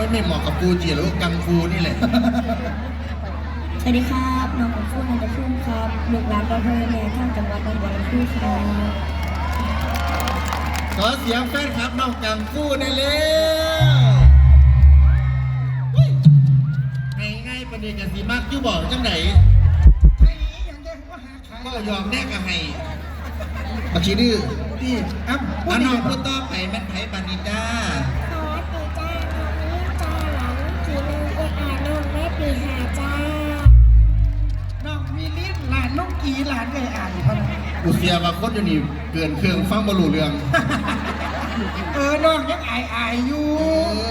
ไม่ไม่เหมาะกับกูจีหรือว่ากังฟูนี่แหละ สวัสดีครับน้องของฟูนันทพุ่มครับลูกหลานพ่อพ่อแม่ท่านจังหวัดนนทบุรีครับขอเสียงแฟนครับน้องกังฟูได้แล้วให้ง่ายประเด็นกันสีมากอยู่บอกจังไหนใช่ยังได้ว่าหาขายก็ยอมแน่กับให้บักชีดื้อดีอ้ำอันน้องพูดต่อไปแม่นไผ่ปานิจ้า เสียว่าคนอยู่นี่เกินเครื่องฟังบรูเรื่องเออน้องยังอายอายอยู่เอ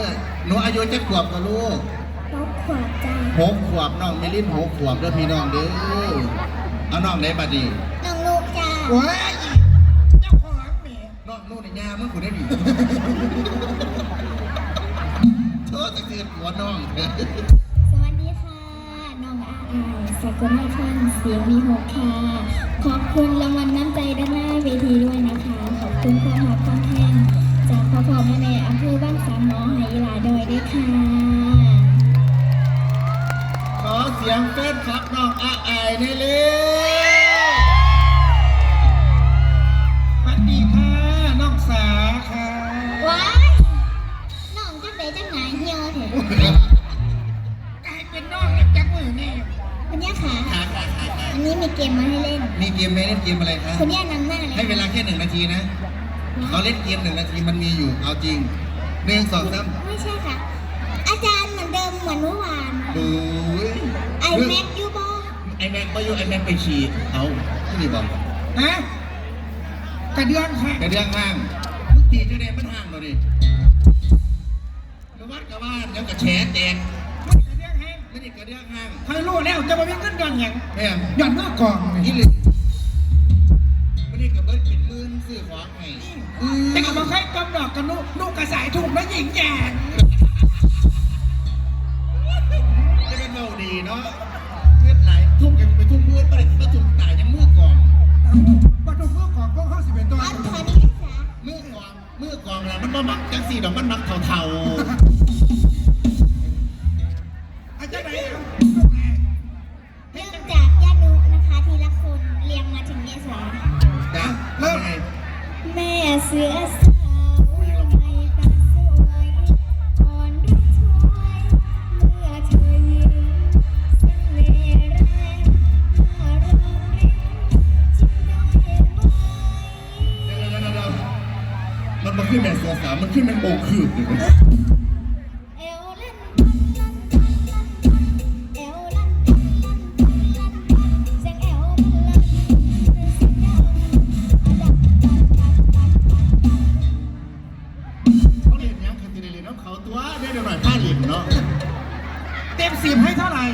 อหนูอายุจะขวบกับลูกน้องขวบจ้าหกขวบน้องเมลินหกขวบเด้อพี่น้องเด้อเอาน้องไหนบัดนี้น้องลูกจ้าว้ายเจ้าของแหม่น้องนู่นในยามึงกูได้ดีโทษจะเกิดหัวน้องเด้อส สกุลพันธ์เสียงมีหกค่ะ ขอบคุณรางวัลน้ำใจด้านหน้าเวทีด้วยนะคะ ขอบคุณความหักความแพงจากพ่อพ่อแม่แม่อำเภอบ้านสามหมอไหหลาดอยด้วยค่ะ ขอเสียงแฟนครับน้อง นนี้มีเกมมาให้เล่น มีเกมไหมเล่นเกมอะไรคะคุณย่านำหน้าเลยให้เวลาแค่หนึ่งนาทีนะเราเล่นเกมหนึ่งนาทีมันมีอยู่ เอาจริงหนึ่งสองสามไม่ใช่ค่ะ อาจารย์เหมือนเดิมเหมือนเมื่อวานดูไอแม็กยูบอไอแม็กไปอยู่ไอแม็กไปฉี่เอาที่นี่บอกฮะกระเดือนค่ะกระเดื่องห้างมึงตีเจะเด่นมันห้างเราดิกระวัดกระวาดแล้วก็แฉแตก กระเดื่องห้างใครรู้แล้วจะมาเป็นเงินเดือนหยังแม่ย่อนเมื่อกองนี่นี่เลยไม่ได้กระเบิดเป็นหมื่นซื้อของให้อืมแต่ก็มาใครกำดอกกันลูกลูกกระสายถูกแล้วหญิงแย่จะเป็นเบาดีเนาะเลือดไหลทุ่มกันไปทุ่มมือไปเลยก็ทุ่มตายยังมือก่อนมาดูเมื่อก่อนพวกเข้าสิบเป็นตัวอันนี้ค่ะมือกองมือกองแล้วมันบ่มักจังสี่ดอกมันมักเทาอ ม่เสือสาวในตาสวยอ่อนรักช่วยเมื่อเธอยิ้มเสน่ห์แรงน่ารักริ้งชิมได้ไหมมันมาขึ้นแบบเสือสามันขึ้นเป็นโอ่งคืบเลย เดเรียนน้องเขาตัวได้เดี๋ยวหน่อยผ้าเหลี่ยมเนาะเต็มสิบให้เท่าไหร่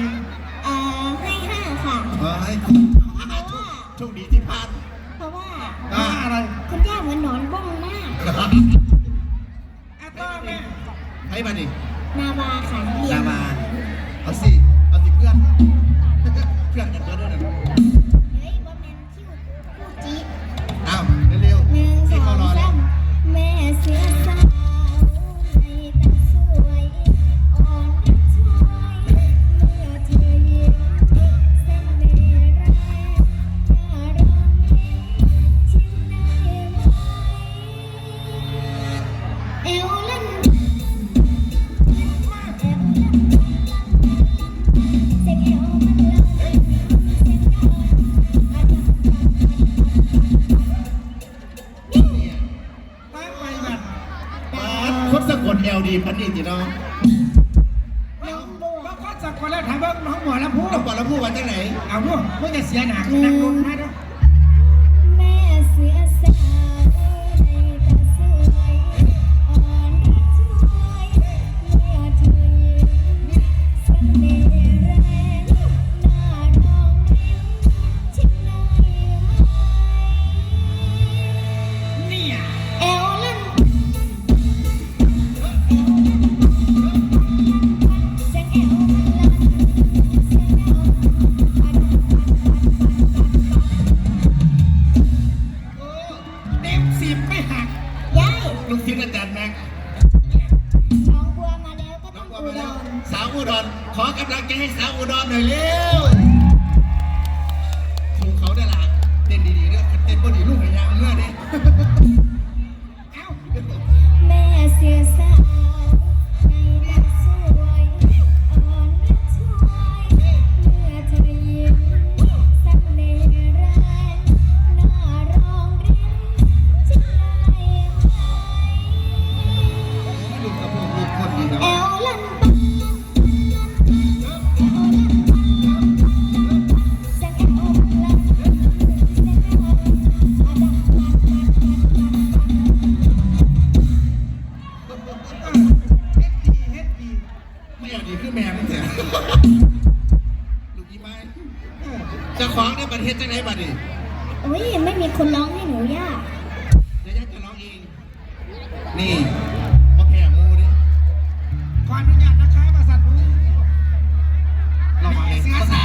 เอ่อให้ห้าค่ะเฮ้ยเพราะว่าโชคดีที่พลาดเพราะว่าอ่าอะไรคุณย่าเหมือนหนอนบ้องมากอาต้อแม่ให้มาดินาวาค่ะเรียลางมาเอาสิเอาสิเพื่อนเพื่อนกันตัวด้วยนะ นแล้วถามว่าน้องหมอแล้วพูดต้องบอกแล้วพูดว่าจังไหนเอาด้วยว่าจะเสียหนักนักลงมาด้ อุ้ยไม่มีคนร้องให้หนูย่าเดี๋ยวย่าจะร้องเอง นี่พ่อแผ่มูนี่ขออนุญาตนะคะมาสัตว์ลองมาเลยเสือสา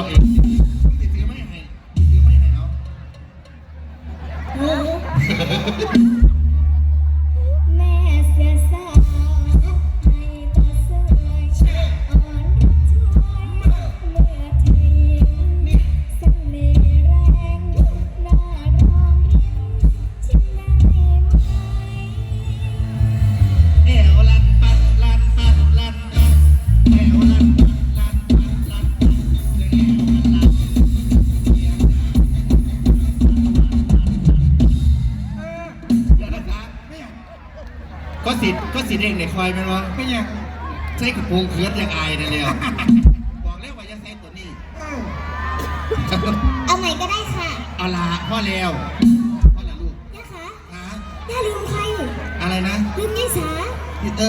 อง อยมันวะไม่อยากใส่กระโปรงเคิร์ดยังอายนะเร็วบอกแล้วว่าจะใส่ตัวนี้เออเอาใหม่ก็ได้ค่ะเอาละพ่อแล้วพ่อแล้วลูกนะคะฮะอย่าลืมใครอะไรนะลืมยายสาพีเตอ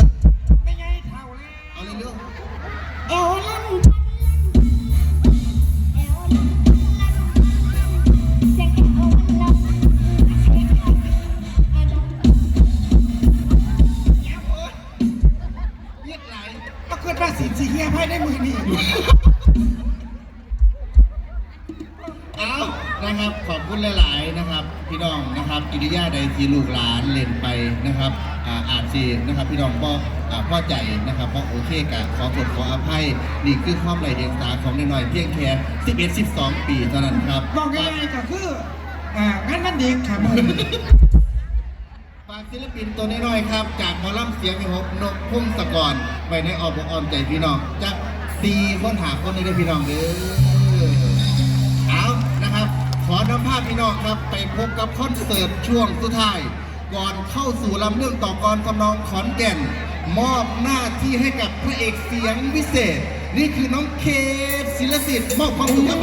ครับขอบคุณหลาย ๆ นะครับ พี่น้องนะครับกิริยาใดที่ลูกหลานเล่นไปนะครับอ่าอาจสีนะครับ พี่น้องก็อ่าพอใจนะครับเพราะโอเคกะขอโทษขออภัยนี่คือความไหลเดียงสาของน้อยๆเพียงแค่11 12 ปีเท่านั้นครับบอกง่ายๆก็คืออ่างานวันเด็กค่ะมึงฝากศิลปินตัวน้อยๆครับ จากหมอลำเสียงหกนกพุ่มสะกอนไว้ในออบอกออมใจพี่น้องจะสี่คนหาคนนี้ได้อพี่น้องเด้อ น้องครับไปพบกับคอนเสิร์ตช่วงสุดท้าย ก่อนเข้าสู่ลำเรื่องต่อกรทำนองขอนแก่น มอบหน้าที่ให้กับพระเอกเสียงวิเศษ นี่คือน้องเคศิลสิทธิ์มอบความสุขกับ